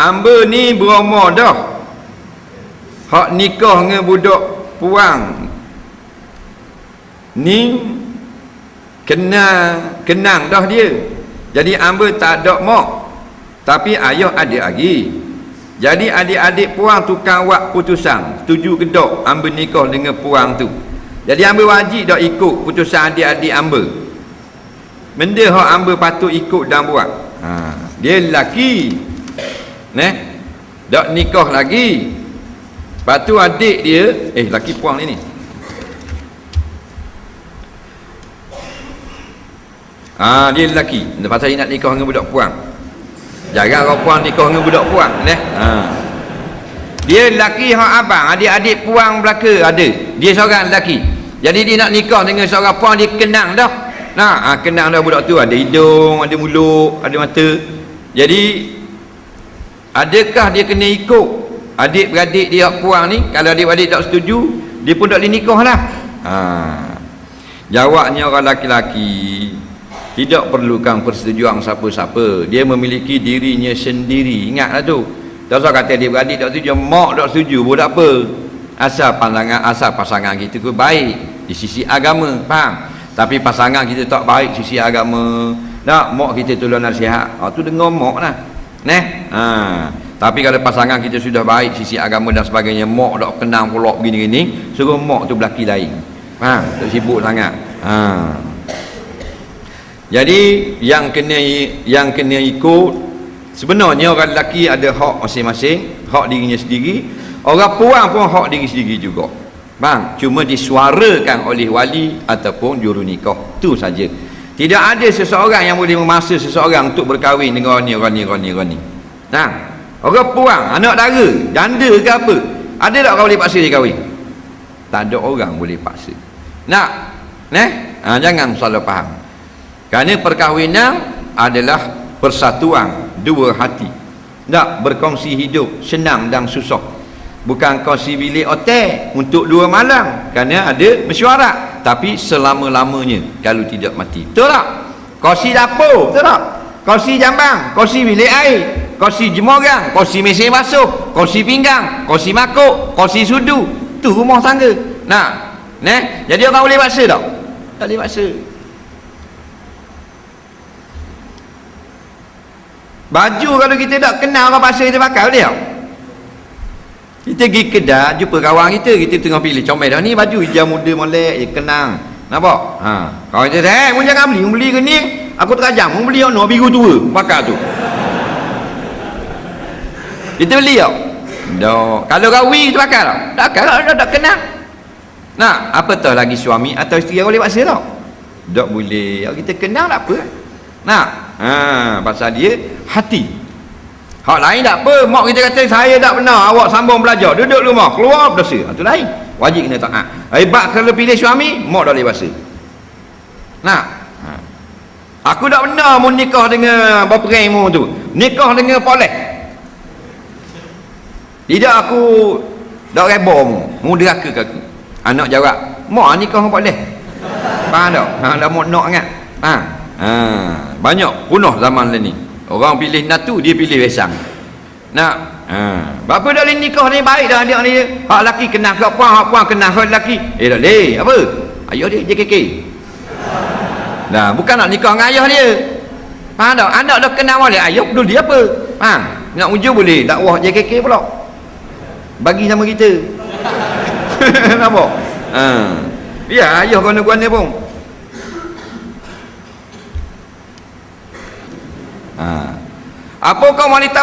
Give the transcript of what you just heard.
Amba ni berumur dah. Hak nikah dengan budak puang. Ni kenal kenang dah dia. Jadi amba tak ada mak. Tapi ayah ada lagi. Jadi adik-adik puang tukang buat putusan. Setuju ke tak amba nikah dengan puang tu. Jadi amba wajib dak ikut putusan adik-adik amba. Benda hak amba patut ikut dan buat. Ha, dia lelaki. Neh. Dak nikah lagi. Lepas tu adik dia, eh laki puang ni ni. Ah dia lelaki. Lepas saya nak nikah dengan budak puang. Jarang orang puang nikah dengan budak puang, neh. Ha. Dia lelaki hak abang, adik-adik puang belaka ada. Dia seorang lelaki. Jadi dia nak nikah dengan seorang puang dia kenang dah. Nah, ha, kenang dah budak tu ada hidung, ada mulut, ada mata. Jadi adakah dia kena ikut? Adik-beradik dia puang ni kalau adik-beradik tak setuju dia pun tak boleh nikah lah ha. jawabnya orang laki-laki tidak perlukan persetujuan siapa-siapa. Dia memiliki dirinya sendiri. Ingatlah tu. Tak usah kata adik-beradik tak setuju mak tak setuju pun tak apa. Asal pandangan asal pasangan kita tu baik di sisi agama faham? Tapi pasangan kita tak baik sisi agama. Nak mak kita tolong nasihat. Ha, tu dengar mak lah Neh. Ha. Tapi kalau pasangan kita sudah baik sisi agama dan sebagainya, mak dak kenang pula begini-gini, suruh mak tu belaki lain. Ha, tak sibuk sangat. Ha. Jadi yang kena yang kena ikut sebenarnya orang lelaki ada hak masing-masing, hak dirinya sendiri. Orang puang pun hak diri sendiri juga. Bang, cuma disuarakan oleh wali ataupun juru nikah. Tu saja. Tidak ada seseorang yang boleh memaksa seseorang untuk berkahwin dengan orang ni, orang ni, orang ni, orang ni. Nah, orang puang, anak dara, janda ke apa? Ada tak orang boleh paksa dia kahwin? Tak ada orang boleh paksa. Nak? Neh? Ha, jangan salah faham. Kerana perkahwinan adalah persatuan dua hati. Tak berkongsi hidup, senang dan susah. Bukan kongsi bilik hotel untuk dua malam. Kerana ada mesyuarat tapi selama-lamanya kalau tidak mati. Betul tak? Kursi dapur. Betul tak? Kursi jambang. Kursi bilik air. Kursi jemorang. Kursi mesin basuh. Kursi pinggang. Kursi makuk. Kursi sudu. Tu rumah tangga. Nah ne jadi orang boleh paksa tak? Tak boleh paksa. Baju kalau kita tak kenal orang paksa kita pakai boleh tak kita pergi kedai jumpa kawan kita kita tengah pilih. Comel dah ni baju hijau muda molek je kenang. Nampak? Ha. Kawan kita eh mu jangan beli mu beli ke ni? Aku terajam mu beli ono biru tua. Pakai tu. Kita beli tak? Dah kalau kawi kita pakai tak? Tak kalau tak, tak kenang. Nak apa tahu lagi suami atau isteri boleh paksa tak tak boleh. Kita kenal tak apa. Nak? Ha pasal dia hati Hak lain tak apa, mak kita kata saya tak benar, awak sambung belajar, duduk rumah, keluar berdosa. Itu lain. Wajib kena taat. Hebat kalau pilih suami, mak dah boleh bahasa. Nak? Ha. Aku tak benar mau nikah dengan bapa mu tu. Nikah dengan poleh. Tidak aku dak reba mu, mu deraka ke aku. Anak jawab, "Mak nikah dengan poleh." Faham tak? Ha, dah mau nak ingat. Ha. Ha, banyak punah zaman ni. Orang pilih natu, dia pilih besang. Nak, ha. Bapa dah boleh nikah ni baik dah dia ni. Hak laki kena ke puan, hak puan kena ke laki. Eh dah leh, apa? Ayah dia JKK. Nah, bukan nak nikah dengan ayah dia. Faham tak? Anak dah kenal boleh, ayah peduli dia apa? Ha, nak ujung boleh, dakwah JKK pula. Bagi sama kita. Nampak? Ha. Ya, ayah guna-guna pun. Apa kau wanita